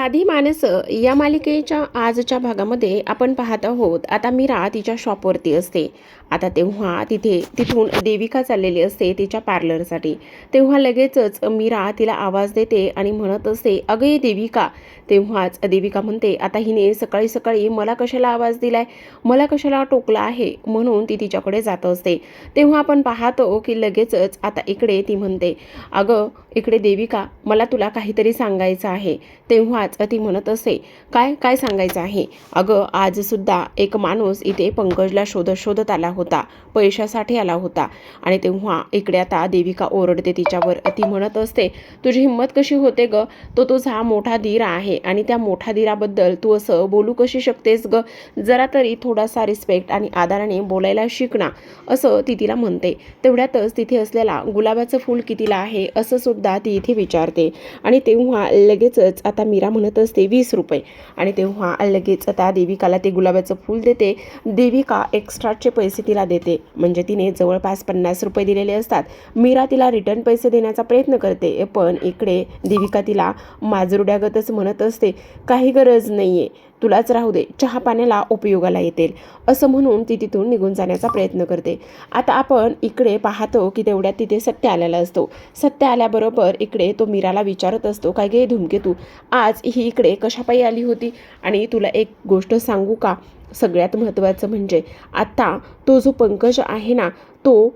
साधी माणसं या मालिकेच्या आजच्या भागामध्ये आपण पाहत आहोत. आता मीरा तिच्या शॉपवरती असते. आता तेव्हा तिथे तिथून देविका चाललेली असते तिच्या पार्लरसाठी तेव्हा लगेचच मीरा तिला आवाज देते आणि म्हणत असते अगं देविका. तेव्हाच देविका म्हणते आता हिने सकाळी सकाळी मला कशाला आवाज दिलाय? मला कशाला टोकला आहे? म्हणून ती तिच्याकडे जात असते. तेव्हा आपण पाहतो की लगेचच आता इकडे ती म्हणते अगं इकडे देविका मला तुला काहीतरी सांगायचं आहे. तेव्हाच ती म्हणत असे. काय काय सांगायचं आहे? अगं आजसुद्धा एक माणूस इथे पंकजला शोधत शोधत आला होता. पैशासाठी आला होता. आणि तेव्हा इकडे आता देविका ओरडते तिच्यावर. ती म्हणत असते तुझी हिंमत कशी होते ग? तो तुझा मोठा धीर आहे. आणि त्या मोठ्या धीराबद्दल तू असं बोलू कशी शकतेस ग? जरा तरी थोडासा रिस्पेक्ट आणि आदराने बोलायला शिकणा असं ती तिला म्हणते. तेवढ्यातच तिथे असलेला गुलाबाचं फूल कितीला आहे असं सुद्धा ती इथे विचारते. आणि तेव्हा लगेचच आता मीरा म्हणत असते वीस रुपये. आणि तेव्हा लगेच त्या देविकाला ते गुलाबाचं फूल देते. देविका एक्स्ट्राचे पैसे तिला देते. म्हणजे तिने जवळपास पन्नास रुपये दिलेले असतात. मीरा तिला रिटर्न पैसे देण्याचा प्रयत्न करते. पण इकडे देविका तिला माजुरड्यागतच म्हणत असते काही गरज नाही आहे तुलाच राहू दे. चहा पाण्याला उपयोगाला येतील. असं म्हणून ती तिथून निघून जाण्याचा प्रयत्न करते. आता आपण इकडे पाहतो की तेवढ्यात तिथे सत्य आलेला असतो. सत्य आल्याबरोबर इकडे तो मीराला विचारत असतो काय गे धूमकेतू आज ही इकडे कशापायी आली होती? आणि तुला एक गोष्ट सांगू का? सगळ्यात महत्त्वाचं म्हणजे आत्ता तो जो पंकज आहे ना तो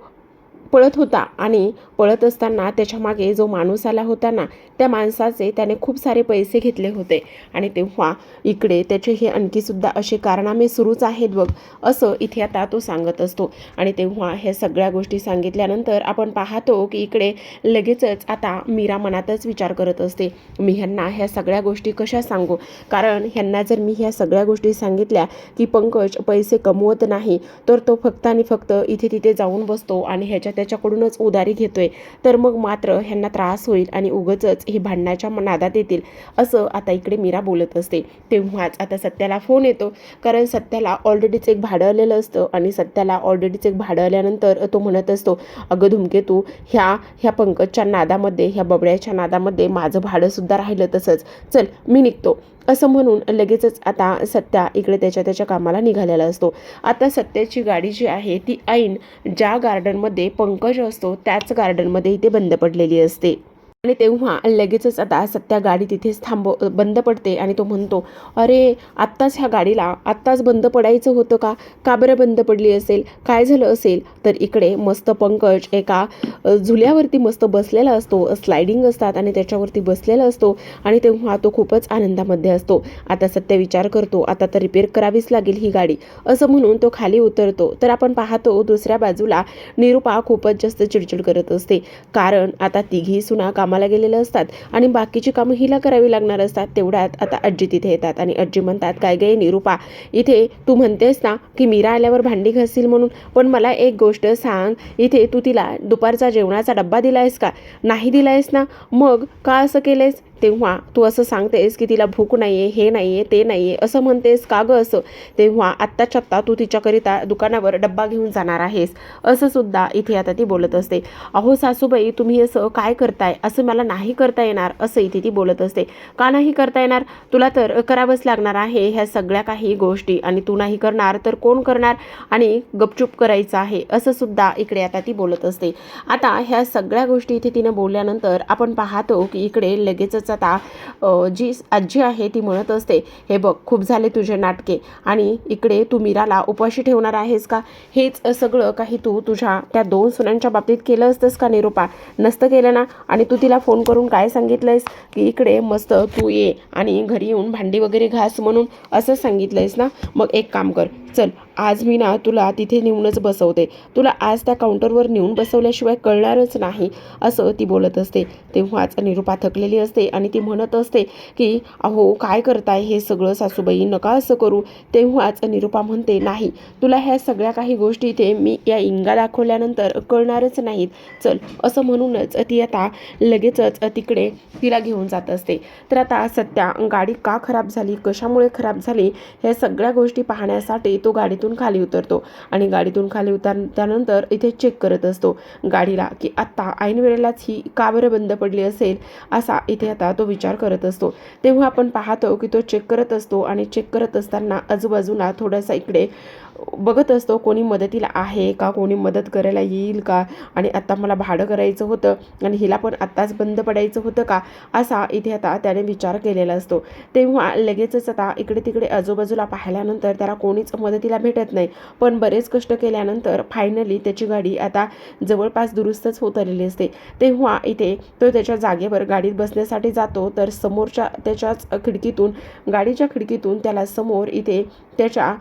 पळत होता आणि पळत असताना त्याच्यामागे जो माणूस आला होता ना त्या माणसाचे त्याने खूप सारे पैसे घेतले होते. आणि तेव्हा इकडे त्याचे हे आणखीसुद्धा असे कारनामे सुरूच आहेत बघ असं इथे आता तो सांगत असतो. आणि तेव्हा ह्या सगळ्या गोष्टी सांगितल्यानंतर आपण पाहतो की इकडे लगेचच आता मीरा मनातच विचार करत असते मी ह्यांना ह्या सगळ्या गोष्टी कशा सांगू? कारण ह्यांना जर मी ह्या सगळ्या गोष्टी सांगितल्या की पंकज पैसे कमवत नाही तर तो फक्त आणि फक्त इथे तिथे जाऊन बसतो आणि ह्याच्या त्याच्याकडूनच उधारी घेतोय. तर मग मात्र ह्यांना त्रास होईल आणि उगचच हे भांडणाच्या नादात येतील असं आता इकडे मीरा बोलत असते. तेव्हाच आता सत्याला फोन येतो. कारण सत्याला ऑलरेडीच एक भाडं आलेलं असतं आणि सत्याला ऑलरेडीच एक भाडं आल्यानंतर तो म्हणत असतो अगं धुमकेतू ह्या ह्या पंकजच्या नादामध्ये ह्या बबड्याच्या नादामध्ये माझं भाडंसुद्धा राहिलं तसंच. चल मी निघतो. असं म्हणून लगेचच आता सत्या इकडे त्याच्या त्याच्या कामाला निघालेला असतो. आता सत्याची गाडी जी आहे ती ऐन ज्या गार्डनमध्ये पंकज असतो त्याच गार्डनमध्ये इथे बंद पडलेली असते. आणि तेव्हा लगेचच आता सत्या गाडी तिथेच थांबव बंद पडते आणि तो म्हणतो अरे आत्ताच ह्या गाडीला आत्ताच बंद पडायचं होतं का? का बरं बंद पडली असेल? काय झालं असेल? तर इकडे मस्त पंकज एका झुल्यावरती मस्त बसलेला असतो स्लायडिंग असतात आणि त्याच्यावरती बसलेला असतो आणि तेव्हा तो खूपच आनंदामध्ये असतो. आता सत्य विचार करतो आता तर रिपेअर करावीच लागेल ही गाडी. असं म्हणून तो खाली उतरतो. तर आपण पाहतो दुसऱ्या बाजूला निरुपा खूपच जास्त चिडचिड करत असते. कारण आता तिघी सुना कामाला गेलेले असतात आणि बाकीची कामं हिला करावी लागणार असतात तेवढ्यात आता आजी तिथे येतात आणि आजी म्हणतात काय गे निरुपा इथे तू म्हणतेस ना की मीरा आल्यावर भांडी घासील म्हणून पण मला एक गोष्ट सांग इथे तू तिला दुपारचा जेवणाचा डब्बा दिलायस का? नाही दिलायस ना? मग का असं केलंयस? तेव्हा तू असं सांगतेस की तिला भूक नाही आहे हे नाही आहे ते नाही आहे असं म्हणतेस का गं असं? तेव्हा आत्ताच्या आत्ता तू तिच्याकरिता दुकानावर डब्बा घेऊन जाणार आहेस. असं सुद्धा इथे आता ती बोलत असते. अहो सासूबाई तुम्ही असं काय करताय? असं मला नाही करता येणार असं इथे ती बोलत असते. का नाही करता येणार? तुला तर करावंच लागणार आहे ह्या सगळ्या काही गोष्टी आणि तू नाही करणार तर कोण करणार आणि गपचूप करायचं आहे असं सुद्धा इकडे आता ती बोलत असते. आता ह्या सगळ्या गोष्टी इथे तिनं बोलल्यानंतर आपण पाहतो की इकडे लगेचच आता जी आजी आहे ती म्हणत असते हे बघ खूप झाले तुझे नाटके आणि इकडे तू मीराला उपाशी ठेवणार आहेस का? हेच सगळं काही तू तुझ्या त्या दोन सुनांच्या बाबतीत केलं असतंस का निरूपा? नसतं केलं ना? आणि तू तिला फोन करून काय सांगितलंयस? की इकडे मस्त तू ये आणि घरी येऊन भांडी वगैरे घास म्हणून असं सांगितलंयस ना? मग एक काम कर चल आज मी ना तुला तिथे नेऊनच बसवते. तुला आज त्या काउंटरवर नेऊन बसवल्याशिवाय कळणारच नाही असं ती बोलत असते. तेव्हाच निरूपा थकलेली असते आणि ती म्हणत असते की अहो काय करताय हे सगळं सासूबाई? नका असं करू. तेव्हाच निरूपा म्हणते नाही तुला ह्या सगळ्या काही गोष्टी इथे मी या इंगा दाखवल्यानंतर कळणारच नाहीत. चल असं म्हणूनच ती आता लगेचच तिकडे तिला घेऊन जात असते. तर आता सध्या गाडी का खराब झाली? कशामुळे खराब झाली? ह्या सगळ्या गोष्टी पाहण्यासाठी तो गाडीतून खाली उतरतो आणि गाडीतून खाली उतर त्यानंतर इथे चेक करत असतो गाडीला की आत्ता ऐन वेळेलाच ही का बरं बंद पडली असेल? असा इथे आता तो विचार करत असतो. तेव्हा आपण पाहतो की तो चेक करत असतो आणि चेक करत असताना आजूबाजूला थोडासा इकडे बघत असतो कोणी मदतीला आहे का कोणी मदत करायला येईल का? आणि आत्ता मला भाडं करायचं होतं आणि हिला पण आत्ताच बंद पडायचं होतं का? असा इथे आता त्याने विचार केलेला असतो. तेव्हा लगेचच आता इकडे तिकडे आजूबाजूला पाहिल्यानंतर त्याला कोणीच मदतीला भेटत नाही. पण बरेच कष्ट केल्यानंतर फायनली त्याची गाडी आता जवळपास दुरुस्तच होत आलेली असते. तेव्हा इथे तो त्याच्या जागेवर गाडीत बसण्यासाठी जातो तर समोरच्या त्याच्याच खिडकीतून गाडीच्या खिडकीतून त्याला समोर इथे त्याच्या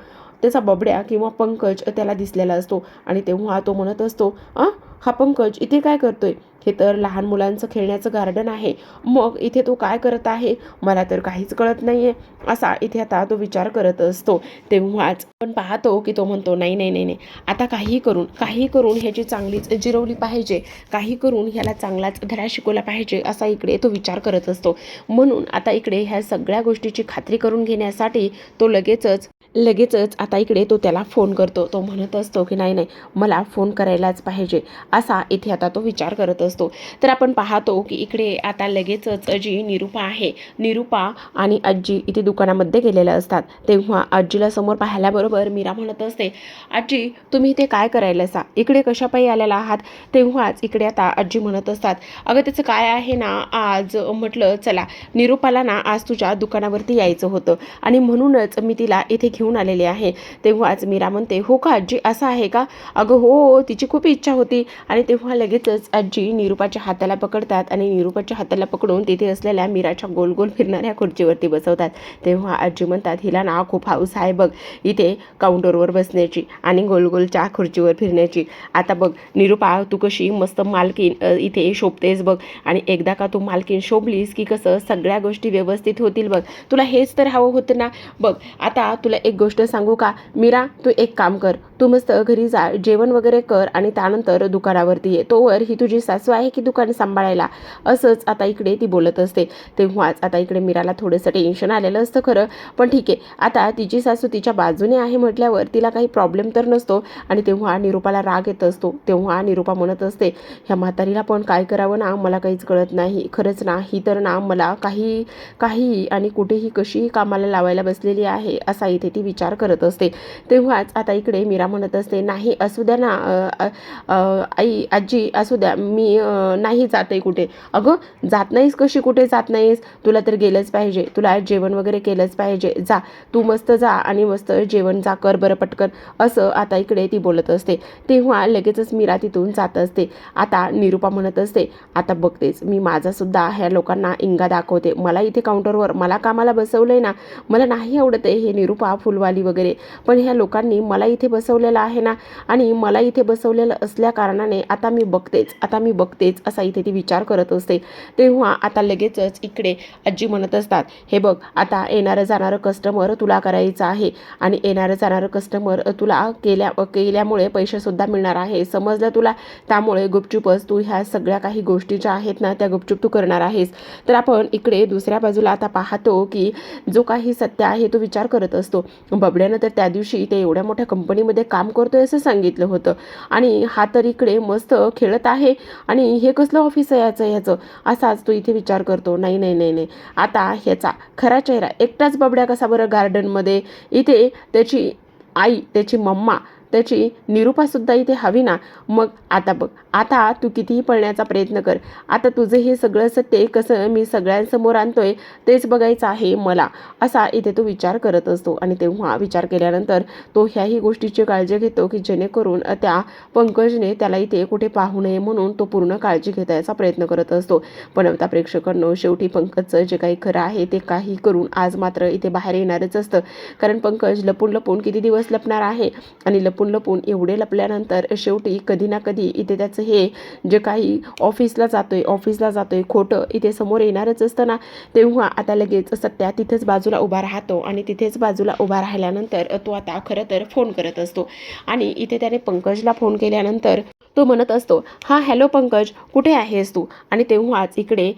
त्याचा बबड्या किंवा पंकज त्याला दिसलेला असतो. आणि तेव्हा तो म्हणत असतो आ हा पंकज इथे काय करतोय? हे तर लहान मुलांचं खेळण्याचं गार्डन आहे. मग इथे तो काय करत आहे? मला तर काहीच कळत नाही आहे असा इथे आता तो विचार करत असतो. तेव्हाच आपण पाहतो की तो म्हणतो नाही नाही नाही नाही. आता काही करून काही करून ह्याची चांगलीच जिरवली पाहिजे. काही करून ह्याला चांगलाच धडा शिकवला पाहिजे. असा इकडे तो विचार करत असतो. म्हणून आता इकडे ह्या सगळ्या गोष्टीची खात्री करून घेण्यासाठी तो लगेचच लगेचच आता इकडे तो त्याला फोन करतो. तो म्हणत असतो की नाही नाही मला फोन करायलाच पाहिजे. असा इथे आता तो विचार करत असतो. तर आपण पाहतो की इकडे आता लगेचच जी निरूपा आहे निरूपा आणि आजी इथे दुकानामध्ये गेलेल्या असतात. तेव्हा आजीला समोर पाहिल्याबरोबर मीरा म्हणत असते आजी तुम्ही इथे काय करायला असा इकडे कशापायी आलेला आहात? तेव्हाच इकडे आता आजी म्हणत असतात अगं त्याचं काय आहे ना आज म्हटलं चला निरूपाला ना आज तुझ्या दुकानावरती यायचं होतं आणि म्हणूनच मी तिला इथे घेऊन घेऊन आलेले आहे. तेव्हाच मीरा म्हणते हो का आजी असं आहे का? अगं हो तिची खूप इच्छा होती. आणि तेव्हा लगेचच आजी निरूपाच्या हाताला पकडतात आणि निरूपाच्या हाताला पकडून तिथे असलेल्या मीराच्या गोल गोल फिरणाऱ्या खुर्चीवरती बसवतात. तेव्हा आजी म्हणतात हिला ना खूप हाऊस आहे बघ इथे काउंटरवर बसण्याची आणि गोल गोलच्या खुर्चीवर फिरण्याची. आता बघ निरूपा तू कशी मस्त मालकीन इथे शोभतेस बघ आणि एकदा का तू मालकीन शोभलीस की कसं सगळ्या गोष्टी व्यवस्थित होतील बघ. तुला हेच तर हवं होतं ना? बघ आता तुला एक गोष्ट सांगू का? मीरा तू एक काम कर. तू मस्त घरी जा. जेवण वगैरे कर आणि त्यानंतर दुकानावरती ये. तोवर ही तुझी सासू आहे की दुकान सांभाळायला? असंच आता इकडे ती बोलत असते. तेव्हाच आता इकडे मीराला थोडंसं टेन्शन आलेलं असतं खरं. पण ठीक आहे. आता तिची सासू तिच्या बाजूने आहे म्हटल्यावर तिला काही प्रॉब्लेम तर नसतो आणि तेव्हा निरूपाला राग येत असतो. तेव्हा निरूपा म्हणत असते ह्या म्हातारीला पण काय करावं ना? मला काहीच कळत नाही. खरंच ना ही तर ना मला काही काही आणि कुठेही कशीही कामाला लावायला बसलेली आहे असा इथे ती विचार करत असते. तेव्हाच आता इकडे मीरा म्हणत असते नाही असू द्या ना आई आजी असू द्या मी नाही जात आहे कुठे. अगं जात नाहीस कशी? कुठे जात नाहीस? तुला तर गेलंच पाहिजे. तुला आज जेवण वगैरे केलंच पाहिजे. जा तू मस्त जा आणि मस्त जेवण जा कर बरं पटकन. असं आता इकडे ती बोलत असते. तेव्हा लगेचच मीरा तिथून जात असते. आता निरूपा म्हणत असते आता बघतेच मी माझासुद्धा ह्या लोकांना इंगा दाखवते. मला इथे काउंटरवर मला कामाला बसवलंय ना मला नाही आवडत आहे हे निरूपा फुलवाली वगैरे. पण ह्या लोकांनी मला इथे बसवलेलं आहे ना आणि मला इथे बसवलेलं असल्या कारणाने आता मी बघतेच आता मी बघतेच असा इथे ती विचार करत असते. तेव्हा आता लगेचच इकडे आजी म्हणत असतात हे बघ आता येणारं जाणारं कस्टमर तुला करायचं आहे आणि येणारं जाणारं कस्टमर तुला केल्या केल्यामुळे पैसेसुद्धा मिळणार आहे. समजलं तुला? त्यामुळे गुपचूपच तू ह्या सगळ्या काही गोष्टी ज्या आहेत ना त्या गुपचूप तू करणार आहेस. तर आपण इकडे दुसऱ्या बाजूला आता पाहतो की जो काही सत्य आहे तो विचार करत असतो. बबड्यानं तर त्या दिवशी ते एवढ्या मोठ्या कंपनीमध्ये काम करतो आहे असं सांगितलं होतं. आणि हा तर इकडे मस्त खेळत आहे आणि हे कसलं ऑफिस आहे याचं ह्याचं असाच तो इथे विचार करतो. नाही नाही नाही नाही. आता ह्याचा खरा चेहरा एकटाच बबड्या कसा बरं गार्डनमध्ये इथे त्याची आई त्याची मम्मा त्याची निरूपासुद्धा इथे हवी ना? मग आता बघ आता तू कितीही पळण्याचा प्रयत्न कर. आता तुझं हे सगळं सत्य कसं मी सगळ्यांसमोर आणतोय तेच बघायचं आहे मला असा इथे तो विचार करत असतो. आणि तेव्हा विचार केल्यानंतर तो ह्याही गोष्टीची काळजी घेतो की जेणेकरून त्या पंकजने त्याला इथे कुठे पाहू नये म्हणून तो पूर्ण काळजी घेतायचा प्रयत्न करत असतो. पण आता प्रेक्षकांनो शेवटी पंकजचं जे काही खरं आहे ते काही करून आज मात्र इथे बाहेर येणारच असतं. कारण पंकज लपून लपून किती दिवस लपणार आहे? आणि लपून लपून एवढे लपल्यानंतर शेवटी कधी ना कधी इथे त्याचं हे जे काही ऑफिसला जातोय ऑफिसला जातोय खोटं इथे समोर येणारच असतं ना तेव्हा आता लगेच सत्या तिथेच बाजूला उभा राहतो आणि तिथेच बाजूला उभा राहिल्यानंतर तो आता खरं तर फोन करत असतो. आणि इथे त्याने पंकजला फोन केल्यानंतर तो म्हणत असतो हा हॅलो पंकज कुठे आहेस तू? आणि तेव्हाच इकडे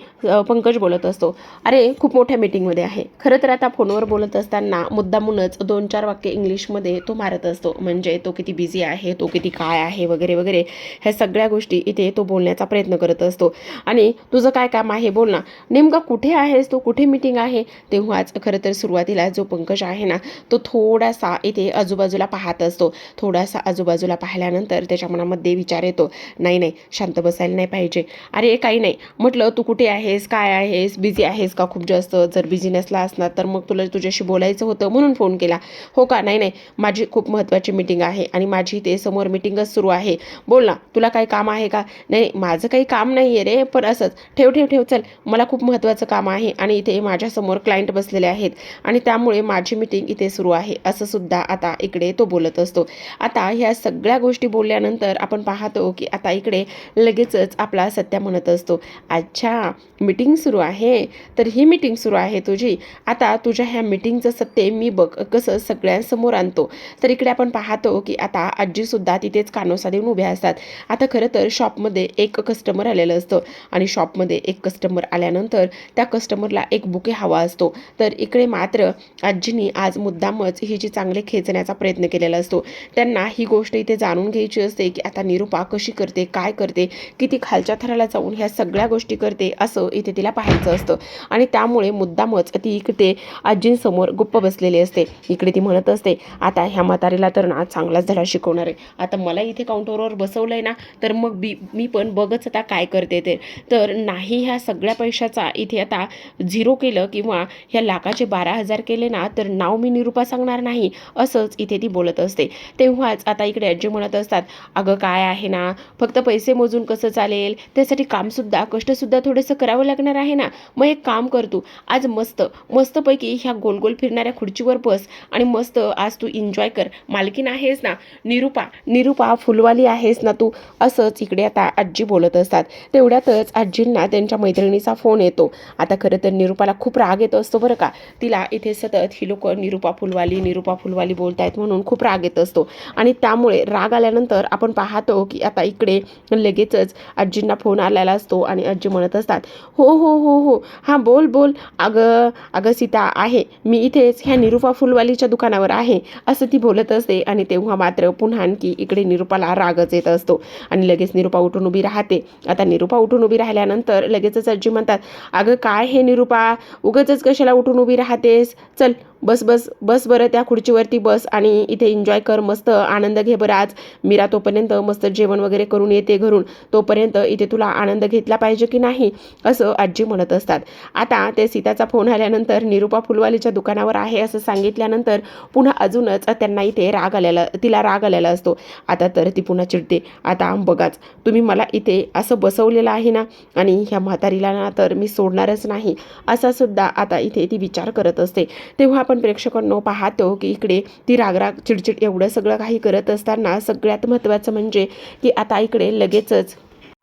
पंकज बोलत असतो अरे खूप मोठ्या मीटिंगमध्ये आहे. खरं तर आता फोनवर बोलत असताना मुद्दामूनच दोन चार वाक्य इंग्लिशमध्ये तो मारत असतो म्हणजे तो किती बिझी आहे तो किती काय आहे वगैरे वगैरे ह्या सगळ्या गोष्टी इथे तो बोलण्याचा प्रयत्न करत असतो. आणि तुझं काय काम आहे? बोल ना. नेमका कुठे आहेस तू? कुठे मीटिंग आहे? तेव्हाच खरं तर सुरुवातीला जो पंकज आहे ना तो थोडासा इथे आजूबाजूला पाहत असतो. थोडासा आजूबाजूला पाहिल्यानंतर त्याच्या मनामध्ये विचार येतो नाही नाही शांत बसायला नाही पाहिजे. अरे काही नाही. म्हटलं तू कुठे आहेस? काय आहेस? बिझी आहेस का खूप जास्त? जर बिझी नसला असणार तर मग तुला तुझ्याशी बोलायचं होतं म्हणून फोन केला. हो का? नाही नाही. माझी खूप महत्त्वाची मीटिंग आहे आणि माझी ते समोर मीटिंगच सुरू आहे. बोल ना तुला काही काम आहे का? नाही माझं काही काम नाही आहे रे पण असंच. ठेव ठेव ठेव चल. मला खूप महत्त्वाचं काम आहे आणि इथे माझ्यासमोर क्लायंट बसलेले आहेत आणि त्यामुळे माझी मीटिंग इथे सुरू आहे. असं सुद्धा आता इकडे तो बोलत असतो. आता ह्या सगळ्या गोष्टी बोलल्यानंतर आपण पाहतो की आता इकडे लगेचच आपला सत्या म्हणत असतो अच्छा मीटिंग सुरू आहे तर ही मीटिंग सुरू आहे तुझी. आता तुझ्या ह्या मीटिंगचं सत्य मी बघ कसं सगळ्यांसमोर आणतो. तर इकडे आपण पाहतो की आता आजीसुद्धा तिथेच कानोसा देऊन उभ्या असतात. आता खरं तर शॉपमध्ये एक कस्टमर आलेलं असतं आणि शॉपमध्ये एक कस्टमर आल्यानंतर त्या कस्टमरला एक बुके हवा असतो. तर इकडे मात्र आजीनी आज मुद्दामच हिची चांगले खेचण्याचा प्रयत्न केलेला असतो त्यांना ही गोष्ट इथे जाणून घ्यायची असते की आता निरूपा कशी करते काय करते किती खालच्या थराला जाऊन ह्या सगळ्या गोष्टी करते असं इथे तिला पाहायचं असतं. आणि त्यामुळे मुद्दामच ती इकडे आजींसमोर गुप्प बसलेली असते. इकडे ती म्हणत असते आता ह्या म्हातारीला तर ना चांगलाच धडा शिकवणार आहे. आता मला इथे काउंटरवर बसवलंय ना तर मग बी मी पण बघच आता काय करते ते. तर नाही ह्या सगळ्या पैशाचा इथे आता झिरो केलं किंवा ह्या लाखाचे बारा हजार केले ना तर नाव मी निरूपा सांगणार नाही असंच इथे ती बोलत असते. तेव्हाच आता इकडे आजी म्हणत असतात अगं काय आहे ना ना फक्त पैसे मोजून कसं चालेल? त्यासाठी कामसुद्धा कष्टसुद्धा थोडंसं करावं लागणार आहे ना? मग एक काम कर तू. आज मस्त मस्तपैकी ह्या गोल गोल फिरणाऱ्या खुर्चीवर बस आणि मस्त आज तू एन्जॉय कर. मालकीन आहेस ना? निरूपा निरूपा फुलवाली आहेस ना तू? असंच इकडे आता आजी बोलत असतात. तेवढ्यातच आजींना त्यांच्या मैत्रिणीचा फोन येतो. आता खरं तर निरूपाला खूप राग येत असतो बरं का? तिला इथे सतत ही लोक निरूपा फुलवाली निरूपा फुलवाली बोलतायत म्हणून खूप राग येत असतो. आणि त्यामुळे राग आल्यानंतर आपण पाहतो की आता इकडे लगेचच आजींना फोन आलेला असतो आणि आजी म्हणत असतात हो हो हो हो हां बोल बोल अगं अगं सीता आहे मी इथेच ह्या निरूपा फुलवालीच्या दुकानावर आहे असं ती बोलत असते आणि तेव्हा मात्र पुन्हा आणखी इकडे निरूपाला रागच येत असतो आणि लगेच निरूपा उठून उभी राहते. आता निरूपा उठून उभी राहिल्यानंतर लगेचच आजी म्हणतात अगं काय हे निरूपा उगच कशाला उठून उभी राहतेस? चल बस बस बस बरं त्या खुर्चीवरती बस आणि इथे एन्जॉय कर मस्त आनंद घे बरं आज. मीरा तोपर्यंत मस्त जेवण वगैरे करून येते घरून. तोपर्यंत इथे तुला आनंद घेतला पाहिजे की नाही असं आजी म्हणत असतात. आता ते सीताचा फोन आल्यानंतर निरूपा फुलवालीच्या दुकानावर आहे असं सांगितल्यानंतर पुन्हा अजूनच त्यांना इथे राग आलेला तिला राग आलेला असतो. आता तर ती पुन्हा चिडते. आता बघाच तुम्ही मला इथे असं बसवलेलं आहे ना? आणि ह्या म्हातारीला ना तर मी सोडणारच नाही. असा सुद्धा आता इथे ती विचार करत असते. तेव्हा आपण प्रेक्षकांनो पाहतो की इकडे ती रागराग चिडचिड एवढं सगळं काही करत असताना सगळ्यात महत्त्वाचं म्हणजे की आता इकडे लगेचच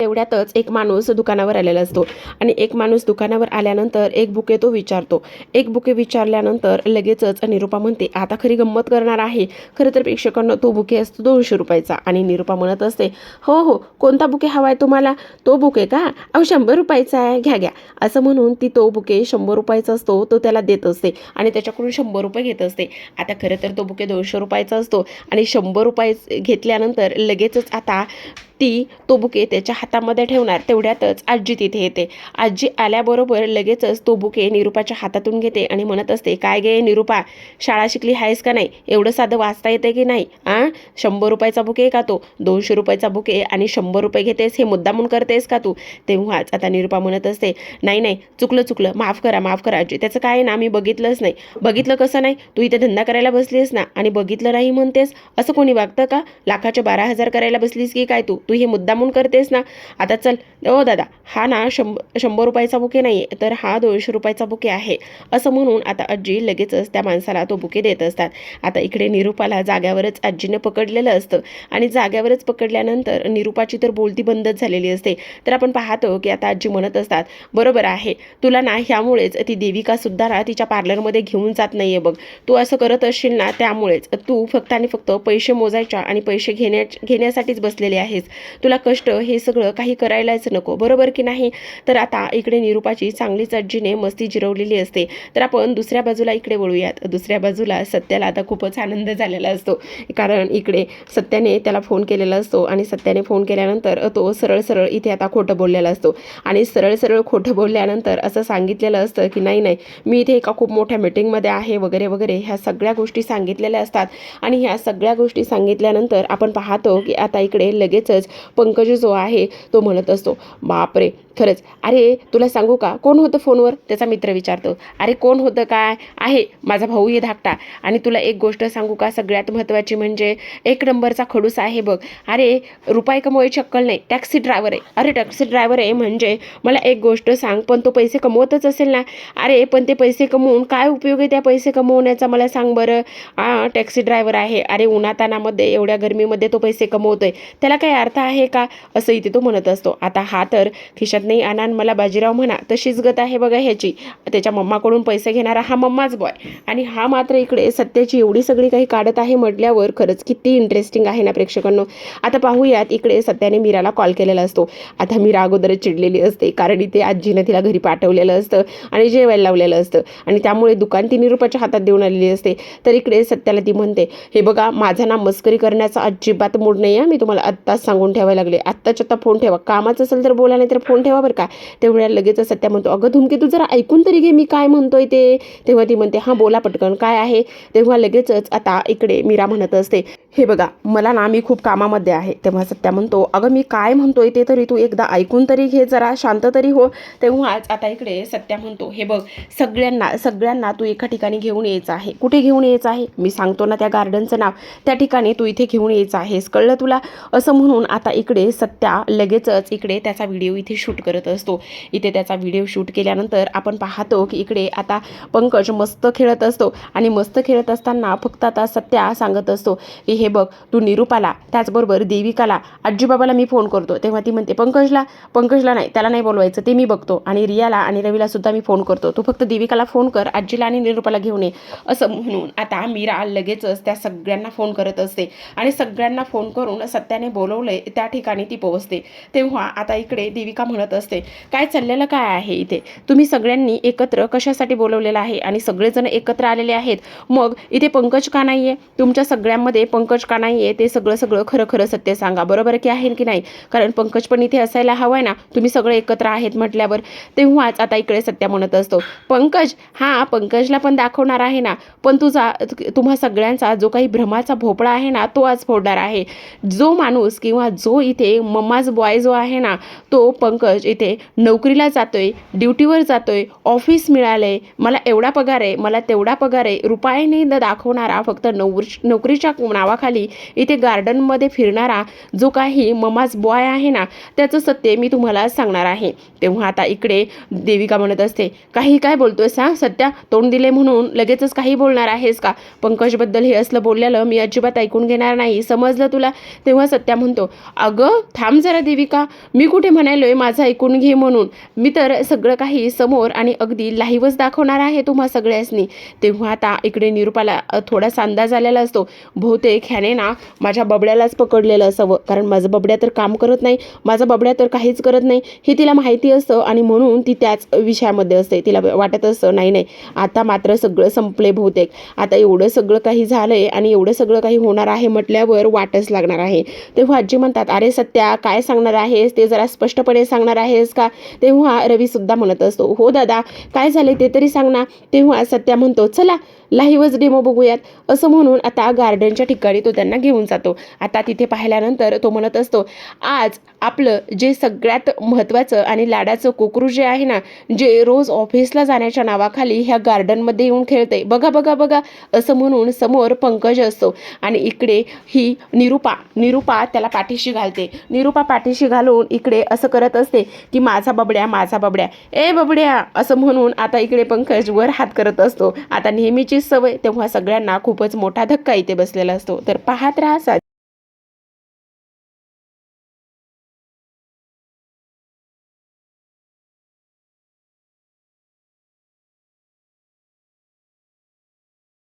तेवढ्यातच एक माणूस दुकानावर आलेला असतो. आणि एक माणूस दुकानावर आल्यानंतर एक बुके तो विचारतो. एक बुके विचारल्यानंतर लगेचच निरुपा म्हणते आता खरी गंमत करणार आहे. खरं तर प्रेक्षकांना तो बुके असतो दोनशे रुपयाचा. आणि निरुपा म्हणत असते हो हो कोणता बुके हवा आहे तुम्हाला? तो बुके का? अहो शंभर रुपयाचा आहे. घ्या घ्या. असं म्हणून ती तो बुके शंभर रुपयाचा असतो तो त्याला देत असते आणि त्याच्याकडून शंभर रुपये घेत असते. आता खरं तर तो बुके दोनशे रुपयाचा असतो आणि शंभर रुपये घेतल्यानंतर लगेचच आता ती तो बुके त्याच्या हातामध्ये ठेवणार तेवढ्यातच आजी तिथे येते. आजी आल्याबरोबर लगेचच तो बुके निरूपाच्या हातातून घेते आणि म्हणत असते काय गे निरूपा शाळा शिकली आहेस का नाही? एवढं साधं वाचता येते की नाही? आ? शंभर रुपयाचा बुके का तो? दोनशे रुपयाचा बुके आणि शंभर रुपये घेतेस हे मुद्दामून करतेस का तू? तेव्हाच आता निरूपा म्हणत असते नाही नाही चुकलं चुकलं माफ करा माफ करा आजी. त्याचं काय आहे ना मी बघितलंच नाही. बघितलं कसं नाही? तू इथे धंदा करायला बसलीस ना आणि बघितलं नाही म्हणतेस? असं कोणी वागतं का? लाखाचे बारा हजार करायला बसलीस की काय तू? तू हे मुद्दामून करतेस ना आता चल. ओ दादा हा ना शंभ शंभर रुपयाचा बुके नाही तर हा दोनशे रुपयाचा बुके आहे. असं म्हणून आता आजी लगेचच त्या माणसाला तो बुके देत असतात. आता इकडे निरूपाला जाग्यावरच आजीनं पकडलेलं असतं. आणि जाग्यावरच पकडल्यानंतर निरूपाची तर बोलती बंदच झालेली असते. तर आपण पाहतो की आता आजी म्हणत असतात बरोबर आहे तुला ना ह्यामुळेच ती देविका सुद्धा ना तिच्या पार्लरमध्ये घेऊन जात नाहीये बघ. तू असं करत असशील ना त्यामुळेच तू फक्त आणि फक्त पैसे मोजायच्या आणि पैसे घेण्या घेण्यासाठीच बसलेले आहेस. तुला कष्ट हे सगळं काही करायलाच नको. बरोबर की नाही? तर आता इकडे निरूपाची चांगलीच आजीने मस्ती जिरवलेली असते. तर आपण दुसऱ्या बाजूला इकडे वळूयात. दुसऱ्या बाजूला सत्याला आता खूपच आनंद झालेला असतो. कारण इकडे सत्याने त्याला फोन केलेला असतो आणि सत्याने फोन केल्यानंतर तो सरळ सरळ इथे आता खोटं बोललेला असतो. आणि सरळ सरळ खोटं बोलल्यानंतर असं सांगितलेलं असतं की नाही नाही मी इथे एका खूप मोठ्या मीटिंगमध्ये आहे वगैरे वगैरे. ह्या सगळ्या गोष्टी सांगितलेल्या असतात. आणि ह्या सगळ्या गोष्टी सांगितल्यानंतर आपण पाहतो की आता इकडे लगेचच पंकज जो आहे तो म्हणत असतो बापरे खरंच. अरे तुला सांगू का? कोण होतं फोनवर? त्याचा मित्र विचारतो. अरे कोण होतं काय? आहे. माझा भाऊ ये धाकटा. आणि तुला एक गोष्ट सांगू का? सगळ्यात महत्त्वाची म्हणजे एक नंबरचा खडूस आहे बघ. अरे रुपये कमवायची अक्कल नाही. टॅक्सी ड्रायव्हर आहे. अरे टॅक्सी ड्रायव्हर आहे म्हणजे मला एक गोष्ट सांग पण तो पैसे कमवतच असेल ना? अरे पण ते पैसे कमवून काय उपयोग आहे त्या पैसे कमवण्याचा? मला सांग बरं. हां टॅक्सी ड्रायव्हर आहे. अरे उन्हातानामध्ये एवढ्या गरमीमध्ये तो पैसे कमवतोय. त्याला काही अर्थ आहे का? असं इथे तो म्हणत असतो. आता हा तर खिशात नाही. अनान मला बाजीराव म्हणा तशीच गत आहे बघा ह्याची. त्याच्या मम्माकडून पैसे घेणारा हा मम्माच बॉय आणि हा मात्र इकडे सत्याची एवढी सगळी काही काढत आहे म्हटल्यावर खरंच किती इंटरेस्टिंग आहे ना प्रेक्षकांनो. आता पाहूयात इकडे सत्याने मीराला कॉल केलेला असतो. आता मीरा अगोदरच चिडलेली असते कारण इथे आजीनं तिला घरी पाठवलेलं असतं आणि जेवायला लावलेलं असतं. आणि त्यामुळे दुकान ती रुपयाच्या हातात देऊन आलेली असते. तर इकडे सत्याला ती म्हणते हे बघा माझा ना मस्करी करण्याचा अजिबात मूड नाही आहे मी तुम्हाला आत्ताच सांगून ठेवायला लागले. आत्ताच्या आत्ता फोन ठेवा. कामाचं असेल तर बोला नाही तर फोन ठेवा. बरं का. तेवढ्या लगेच सत्या म्हणतो अगं धुमके तू जरा ऐकून तरी घे मी काय म्हणतोय ते. तेव्हा ती म्हणते हां बोला पटकन काय आहे? तेव्हा लगेचच आता इकडे मीरा म्हणत असते हे बघा मला ना मी खूप कामामध्ये आहे. तेव्हा सत्या म्हणतो अगं मी काय म्हणतोय ते तरी तू एकदा ऐकून तरी घे जरा शांत तरी हो. तेव्हाच आता इकडे सत्या म्हणतो हे बघ सगळ्यांना सगळ्यांना तू एका ठिकाणी घेऊन यायचं आहे. कुठे घेऊन यायचं आहे? मी सांगतो ना त्या गार्डनचं नाव. त्या ठिकाणी तू इथे घेऊन यायचं आहेस. कळलं तुला? असं म्हणून आता इकडे सत्या लगेचच इकडे त्याचा व्हिडिओ इथे शूट करत असतो. इथे त्याचा व्हिडिओ शूट केल्यानंतर आपण पाहतो की इकडे आता पंकज मस्त खेळत असतो आणि मस्त खेळत असताना फक्त आता सत्या सांगत असतो की हे बघ तू निरूपाला त्याचबरोबर देविकाला आजीबाबाला मी फोन करतो. तेव्हा ती म्हणते पंकजला पंकजला नाही त्याला नाही बोलवायचं ते मी बघतो आणि रियाला आणि रवीला सुद्धा मी फोन करतो. तू फक्त देविकाला फोन कर आजीला आणि निरूपाला घेऊन ये. असं म्हणून आता मीरा लगेचच त्या सगळ्यांना फोन करत असते आणि सगळ्यांना फोन करून सत्याने बोलवलंय त्या ठिकाणी ती पोहोचते. तेव्हा आता इकडे देविका म्हणत असते. काय चाललेलं काय आहे इथे? तुम्ही सगळ्यांनी एकत्र कशासाठी बोलवलेलं आहे? आणि सगळेजण एकत्र आलेले आहेत. मग इथे पंकज का नाही आहे तुमच्या सगळ्यांमध्ये पंकज का नाही आहे ते सगळं सगळं खरं खरं सत्य सांगा. बरोबर की आहे की नाही? कारण पंकज पण इथे असायला हवं आहे ना? तुम्ही सगळे एकत्र आहेत म्हटल्यावर तेव्हाच आता इकडे सत्या म्हणत असतो. पंकज हा पंकजला पण दाखवणार आहे ना? पण तुझा तुम्हा सगळ्यांचा जो काही भ्रमाचा भोपळा आहे ना तो आज फोडणार आहे. जो माणूस किंवा जो इथे मम्माज बॉय जो आहे ना तो पंकज इथे नोकरीला जातोय ड्युटीवर जातोय ऑफिस मिळालंय मला एवढा पगार आहे मला तेवढा पगार आहे रुपयाने न दाखवणारा फक्त नोकर नोकरीच्या नावाखाली इथे गार्डनमध्ये फिरणारा जो काही ममाज बॉय आहे ना त्याचं सत्य मी तुम्हाला सांगणार आहे. तेव्हा आता इकडे देविका म्हणत असते काही काय बोलतोय सांग सत्या तोंड दिले म्हणून लगेचच काही बोलणार आहेस का? पंकजबद्दल हे असलं बोललेलं मी अजिबात ऐकून घेणार नाही. समजलं तुला? तेव्हा सत्या म्हणतो अगं थांब जरा देविका. मी कुठे म्हणायलोय माझा ऐकून घे म्हणून. मी तर सगळं काही समोर आणि अगदी लाईव्हच दाखवणार आहे तुम्हा सगळ्यासनी. तेव्हा आता इकडे निरूपाला थोडासा अंदाज आलेला असतो. बहुतेक ह्याने ना माझ्या बबड्यालाच पकडलेलं असावं. कारण माझं बबड्या तर काम करत नाही. माझा बबड्या तर काहीच करत नाही. हे तिला माहिती असतं आणि म्हणून ती त्याच विषयामध्ये असते. तिला वाटत असतं नाही नाही आता मात्र सगळं संपले बहुतेक. आता एवढं सगळं काही झालं आहे आणि एवढं सगळं काही होणार आहे म्हटल्यावर वाटच लागणार आहे. तेव्हा आजी म्हणतात अरे सत्या काय सांगणार आहेस? ते जरा स्पष्टपणे सांगणार आहेस का? तेव्हा रवी सुद्धा म्हणत असतो हो दादा काय झाले ते तरी सांग ना. तेव्हा सत्या म्हणतो चला लाईव्हच डेमो बघूयात. असं म्हणून आता गार्डनच्या ठिकाणी तो त्यांना घेऊन जातो. आता तिथे पाहिल्यानंतर तो म्हणत असतो आज आपलं जे सगळ्यात महत्त्वाचं आणि लाडाचं कोकरू जे आहे ना जे रोज ऑफिसला जाण्याच्या नावाखाली ह्या गार्डनमध्ये येऊन खेळते बघा बघा बघा. असं म्हणून समोर पंकज असतो आणि इकडे ही निरूपा निरूपा त्याला पाठीशी घालते. निरूपा पाठीशी घालून इकडे असं करत असते की माझा बबड्या माझा बबड्या. ए बबड्या असं म्हणून आता इकडे पंकज वर हात करत असतो. आता नेहमीची सवय तेव्हा सगळ्यांना खूपच मोठा धक्का इथे बसलेला असतो. तर पाहत राहा